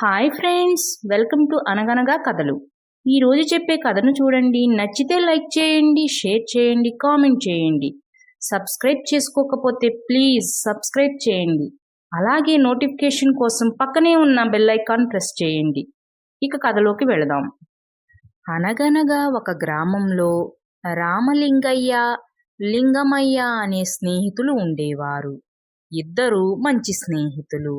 Hi friends welcome to అనగనగా కథలు ఈరోజు చెప్పే కథను చూడండి. నచ్చితే లైక్ చేయండి షేర్ చేయండి కామెంట్ చేయండి. సబ్స్క్రైబ్ చేసుకోకపోతే ప్లీజ్ సబ్స్క్రైబ్ చేయండి. అలాగే నోటిఫికేషన్ కోసం పక్కనే ఉన్న బెల్ ఐకాన్ ప్రెస్ చేయండి. ఇక కథలోకి వెళదాం. అనగనగా ఒక గ్రామంలో రామలింగయ్య లింగమయ్య అనే స్నేహితులు ఉండేవారు. ఇద్దరు మంచి స్నేహితులు.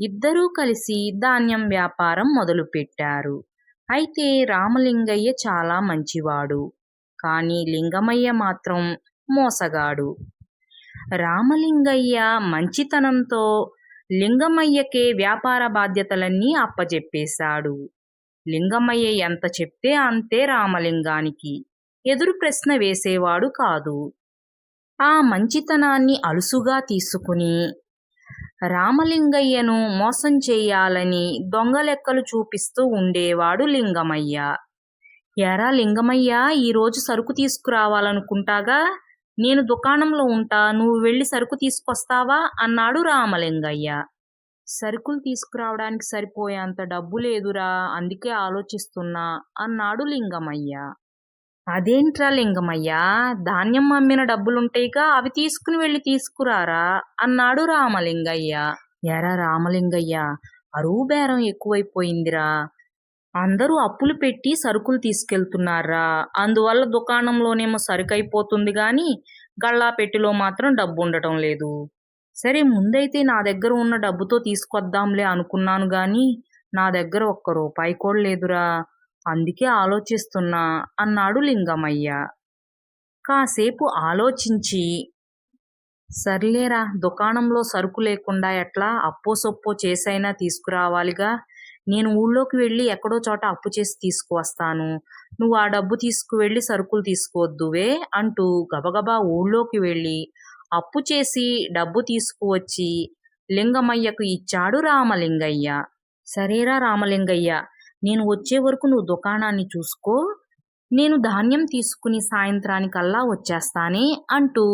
ఇద్దరూ కలిసి ధాన్యం వ్యాపారం మొదలుపెట్టారు. అయితే రామలింగయ్య చాలా మంచివాడు కానీ లింగమయ్య మాత్రం మోసగాడు. రామలింగయ్య మంచితనంతో లింగమయ్యకే వ్యాపార బాధ్యతలన్నీ అప్పజెప్పేశాడు. లింగమయ్య ఎంత చెప్తే అంతే రామలింగానికి ఎదురు ప్రశ్న వేసేవాడు కాదు. ఆ మంచితనాన్ని అలుసుగా తీసుకుని రామలింగయ్యను మోసం చేయాలని దొంగ లెక్కలు చూపిస్తూ ఉండేవాడు లింగమయ్య. ఎరా లింగమయ్య ఈరోజు సరుకు తీసుకురావాలనుకుంటాగా? నేను దుకాణంలో ఉంటా నువ్వు వెళ్ళి సరుకు తీసుకొస్తావా? అన్నాడు రామలింగయ్య. సరుకులు తీసుకురావడానికి సరిపోయేంత డబ్బు లేదురా అందుకే ఆలోచిస్తున్నా అన్నాడు లింగమయ్య. అదేంట్రా లింగమయ్య? ధాన్యం అమ్మిన డబ్బులుంటాయిగా అవి తీసుకుని వెళ్ళి తీసుకురారా? అన్నాడు రామలింగయ్య. ఎరా రామలింగయ్య అరువు బేరం ఎక్కువైపోయిందిరా. అందరూ అప్పులు పెట్టి సరుకులు తీసుకెళ్తున్నారా? అందువల్ల దుకాణంలోనేమో సరుకైపోతుంది గాని గళ్ళా పెట్టిలో మాత్రం డబ్బు ఉండటం లేదు. సరే ముందైతే నా దగ్గర ఉన్న డబ్బుతో తీసుకొద్దాంలే అనుకున్నాను గాని నా దగ్గర ఒక్క రూపాయి కూడా లేదురా. అందుకే ఆలోచిస్తున్నా అన్నాడు లింగమయ్య. కాసేపు ఆలోచించి సర్లేరా దుకాణంలో సరుకు లేకుండా ఎట్లా అప్పో సొప్పో చేసైనా తీసుకురావాలిగా. నేను ఊళ్ళోకి వెళ్ళి ఎక్కడో చోట అప్పు చేసి తీసుకువస్తాను. నువ్వు ఆ డబ్బు తీసుకువెళ్ళి సరుకులు తీసుకోవద్దువే అంటూ గబగబా ఊళ్ళోకి వెళ్ళి అప్పు చేసి డబ్బు తీసుకువచ్చి లింగమయ్యకు ఇచ్చాడు రామలింగయ్య. సరేరా రామలింగయ్య నేను వచ్చే వరకు నువ్వు దుకాణాన్ని చూసుకో నేను ధాన్యం తీసుకుని సాయంత్రానికల్లా వచ్చేస్తానే అంటూ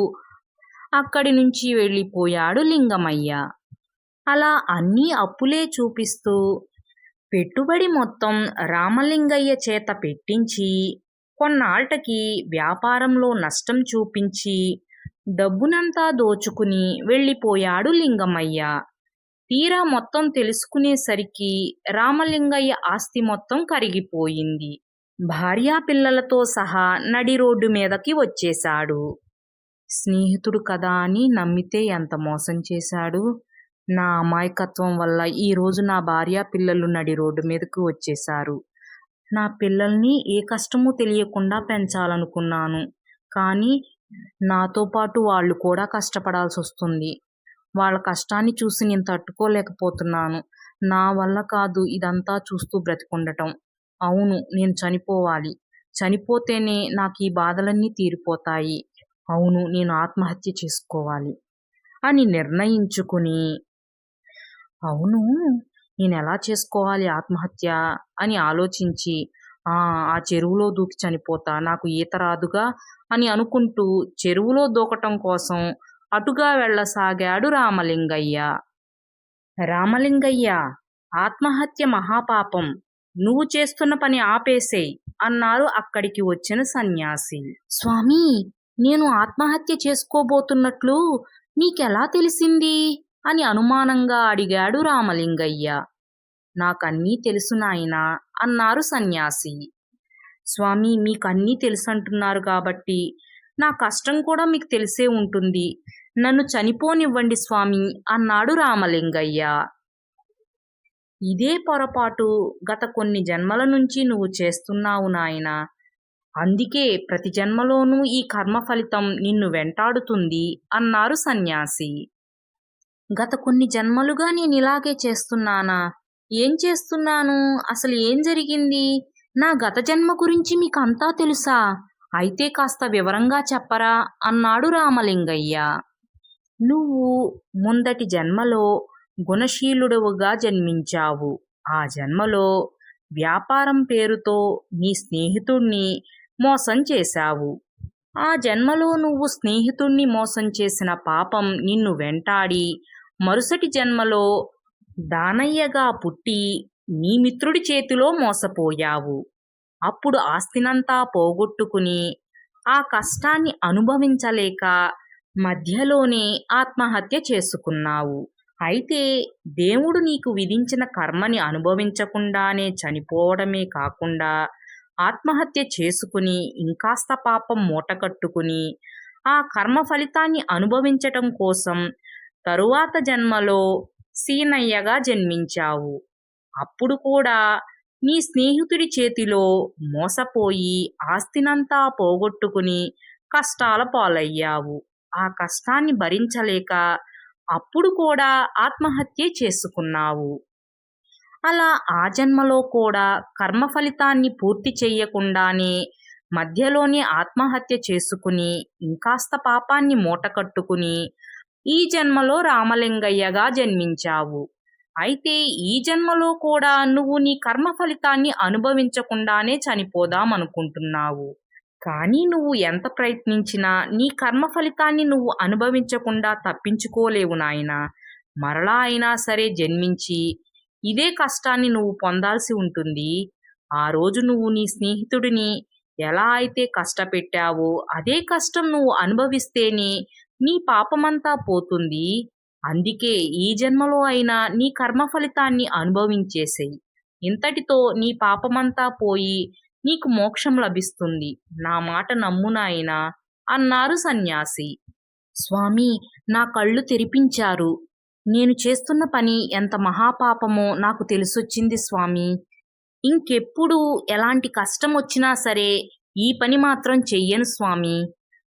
అక్కడి నుంచి వెళ్ళిపోయాడు లింగమయ్య. అలా అన్నీ అప్పులే చూపిస్తూ పెట్టుబడి మొత్తం రామలింగయ్య చేత పెట్టించి కొన్నాళ్ళకి వ్యాపారంలో నష్టం చూపించి డబ్బునంతా దోచుకుని వెళ్ళిపోయాడు లింగమయ్య. తీరా మొత్తం తెలుసుకునేసరికి రామలింగయ్య ఆస్తి మొత్తం కరిగిపోయింది. భార్యా పిల్లలతో సహా నడి రోడ్డు మీదకి వచ్చేశాడు. స్నేహితుడు కదా అని నమ్మితే ఎంత మోసం చేశాడు? నా అమాయకత్వం వల్ల ఈరోజు నా భార్య పిల్లలు నడి రోడ్డు మీదకి వచ్చేశారు. నా పిల్లల్ని ఏ కష్టమూ తెలియకుండా పెంచాలనుకున్నాను. కానీ నాతో పాటు వాళ్ళు కూడా కష్టపడాల్సి వస్తుంది వాళ్ళ కష్టాన్ని చూసి నేను తట్టుకోలేకపోతున్నాను. నా వల్ల కాదు ఇదంతా చూస్తూ బ్రతికుండటం. అవును నేను చనిపోవాలి. చనిపోతేనే నాకు ఈ బాధలన్నీ తీరిపోతాయి. అవును నేను ఆత్మహత్య చేసుకోవాలి అని నిర్ణయించుకుని అవును నేను ఎలా చేసుకోవాలి ఆత్మహత్య అని ఆలోచించి ఆ ఆ చెరువులో దూకి చనిపోతా నాకు ఈత రాదుగా అని అనుకుంటూ చెరువులో దూకటం కోసం అటుగా వెళ్ళసాగాడు రామలింగయ్య. రామలింగయ్య ఆత్మహత్య మహాపాపం. నువ్వు చేస్తున్న పని ఆపేసేయ్ అన్నారు అక్కడికి వచ్చిన సన్యాసి. స్వామి నేను ఆత్మహత్య చేసుకోబోతున్నట్లు నీకెలా తెలిసింది? అని అనుమానంగా అడిగాడు రామలింగయ్య. నాకన్నీ తెలుసు నాయనా అన్నారు సన్యాసి. స్వామి మీకన్నీ తెలుసంటున్నారు కాబట్టి నా కష్టం కూడా మీకు తెలిసే ఉంటుంది. నన్ను చనిపోనివ్వండి స్వామి అన్నాడు రామలింగయ్య. ఇదే పొరపాటు గత కొన్ని జన్మల నుంచి నువ్వు చేస్తున్నావు నాయన. అందుకే ప్రతి జన్మలోనూ ఈ కర్మ ఫలితం నిన్ను వెంటాడుతుంది అన్నారు సన్యాసి. గత కొన్ని జన్మలుగా నేను ఇలాగే చేస్తున్నానా? ఏం చేస్తున్నాను? అసలు ఏం జరిగింది? నా గత జన్మ గురించి మీకు అంతా తెలుసా? అయితే కాస్త వివరంగా చెప్పరా? అన్నాడు రామలింగయ్య. నువ్వు ముందటి జన్మలో గుణశీలుడవుగా జన్మించావు. ఆ జన్మలో వ్యాపారం పేరుతో నీ స్నేహితుణ్ణి మోసం చేశావు. ఆ జన్మలో నువ్వు స్నేహితుణ్ణి మోసం చేసిన పాపం నిన్ను వెంటాడి మరుసటి జన్మలో దానయ్యగా పుట్టి నీ మిత్రుడి చేతిలో మోసపోయావు. అప్పుడు ఆస్తినంతా పోగొట్టుకుని ఆ కష్టాన్ని అనుభవించలేక మధ్యలోనే ఆత్మహత్య చేసుకున్నావు. అయితే దేవుడు నీకు విధించిన కర్మని అనుభవించకుండానే చనిపోవడమే కాకుండా ఆత్మహత్య చేసుకుని ఇంకాస్త పాపం మూటకట్టుకుని ఆ కర్మ ఫలితాన్ని అనుభవించటం కోసం తరువాత జన్మలో సీనయ్యగా జన్మించావు. అప్పుడు కూడా నీ స్నేహితుడి చేతిలో మోసపోయి ఆస్తినంతా పోగొట్టుకుని కష్టాల పాలయ్యావు. ఆ కష్టాన్ని భరించలేక అప్పుడు కూడా ఆత్మహత్య చేసుకున్నావు. అలా ఆ జన్మలో కూడా కర్మ ఫలితాన్ని పూర్తి చెయ్యకుండానే మధ్యలోనే ఆత్మహత్య చేసుకుని ఇంకాస్త పాపాన్ని మూటకట్టుకుని ఈ జన్మలో రామలింగయ్యగా జన్మించావు. అయితే ఈ జన్మలో కూడా నువ్వు నీ కర్మ ఫలితాన్ని అనుభవించకుండానే చనిపోదాం అనుకుంటున్నావు కానీ నువ్వు ఎంత ప్రయత్నించినా నీ కర్మ ఫలితాన్ని నువ్వు అనుభవించకుండా తప్పించుకోలేవు నాయనా. మరలా అయినా సరే జన్మించి ఇదే కష్టాన్ని నువ్వు పొందాల్సి ఉంటుంది. ఆ రోజు నువ్వు నీ స్నేహితుడిని ఎలా అయితే కష్టపెట్టావో అదే కష్టం నువ్వు అనుభవిస్తేనే నీ పాపమంతా పోతుంది. అందుకే ఈ జన్మలో అయినా నీ కర్మ ఫలితాన్ని అనుభవించేసేయి. ఇంతటితో నీ పాపమంతా పోయి నీకు మోక్షం లభిస్తుంది. నా మాట నమ్మునాయనా అన్నారు సన్యాసి. స్వామి నా కళ్ళు తెరిపించారు. నేను చేస్తున్న పని ఎంత మహాపాపమో నాకు తెలిసొచ్చింది స్వామి. ఇంకెప్పుడు ఎలాంటి కష్టం వచ్చినా సరే ఈ పని మాత్రం చెయ్యను స్వామి.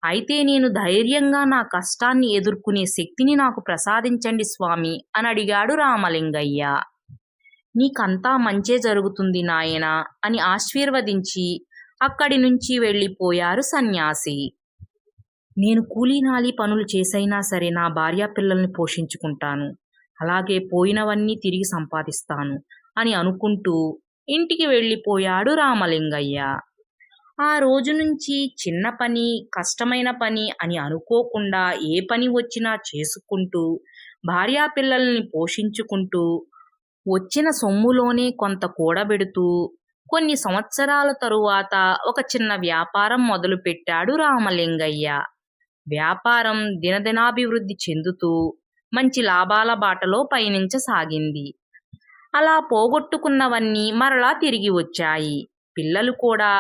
అయితే నేను ధైర్యంగా నా కష్టాన్ని ఎదుర్కొనే శక్తిని నాకు ప్రసాదించండి స్వామి అని అడిగాడు రామలింగయ్య. నీకంతా మంచే జరుగుతుంది నాయనా అని ఆశీర్వదించి అక్కడి నుంచి వెళ్ళిపోయారు సన్యాసి. నేను కూలీనాలి పనులు చేసైనా సరే నా భార్యా పిల్లల్ని పోషించుకుంటాను. అలాగే పోయినవన్నీ తిరిగి సంపాదిస్తాను అని అనుకుంటూ ఇంటికి వెళ్ళిపోయాడు రామలింగయ్య. ఆ రోజు నుంచి చిన్న పని కష్టమైన పని అని అనుకోకుండా ఏ పని వచ్చినా చేసుకుంటూ భార్యా పిల్లల్ని పోషించుకుంటూ వచ్చిన సొమ్ములోనే కొంత కూడబెడుతూ కొన్ని సంవత్సరాల తరువాత ఒక చిన్న వ్యాపారం మొదలుపెట్టాడు రామలింగయ్య. వ్యాపారం దినదినాభివృద్ధి చెందుతూ మంచి లాభాల బాటలో పయనించసాగింది. అలా పోగొట్టుకున్నవన్నీ మరలా తిరిగి వచ్చాయి. పిల్లలు కూడా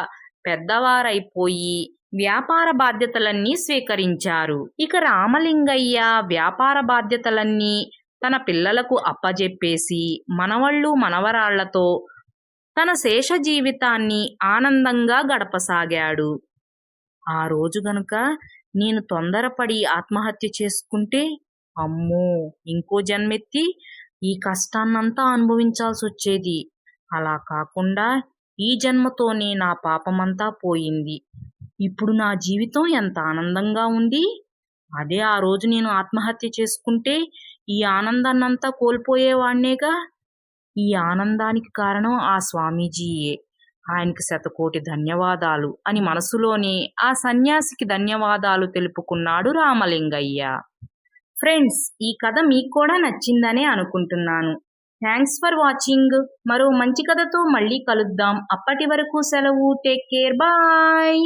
పెద్దవారైపోయి వ్యాపార బాధ్యతలన్నీ స్వీకరించారు. ఇక రామలింగయ్య వ్యాపార బాధ్యతలన్నీ తన పిల్లలకు అప్పజెప్పేసి మనవళ్ళు మనవరాళ్ళతో తన శేష జీవితాన్ని ఆనందంగా గడపసాగాడు. ఆ రోజు గనుక నేను తొందరపడి ఆత్మహత్య చేసుకుంటే అమ్మో! ఇంకో జన్మెత్తి ఈ కష్టాన్నంతా అనుభవించాల్సి వచ్చేది అలా కాకుండా ఈ జన్మతోనే నా పాపమంతా పోయింది. ఇప్పుడు నా జీవితం ఎంత ఆనందంగా ఉంది? అదే ఆ రోజు నేను ఆత్మహత్య చేసుకుంటే ఈ ఆనందాన్నంతా కోల్పోయేవాణ్ణేగా? ఈ ఆనందానికి కారణం ఆ స్వామీజీయే. ఆయనకి శతకోటి ధన్యవాదాలు అని మనసులోనే ఆ సన్యాసికి ధన్యవాదాలు తెలుపుకున్నాడు రామలింగయ్య. ఫ్రెండ్స్ ఈ కథ మీకు కూడా నచ్చిందనే అనుకుంటున్నాను. Thanks for watching. మరో మంచి కథతో మళ్ళీ కలుద్దాం. అప్పటి వరకు సెలవు. Take care. బాయ్.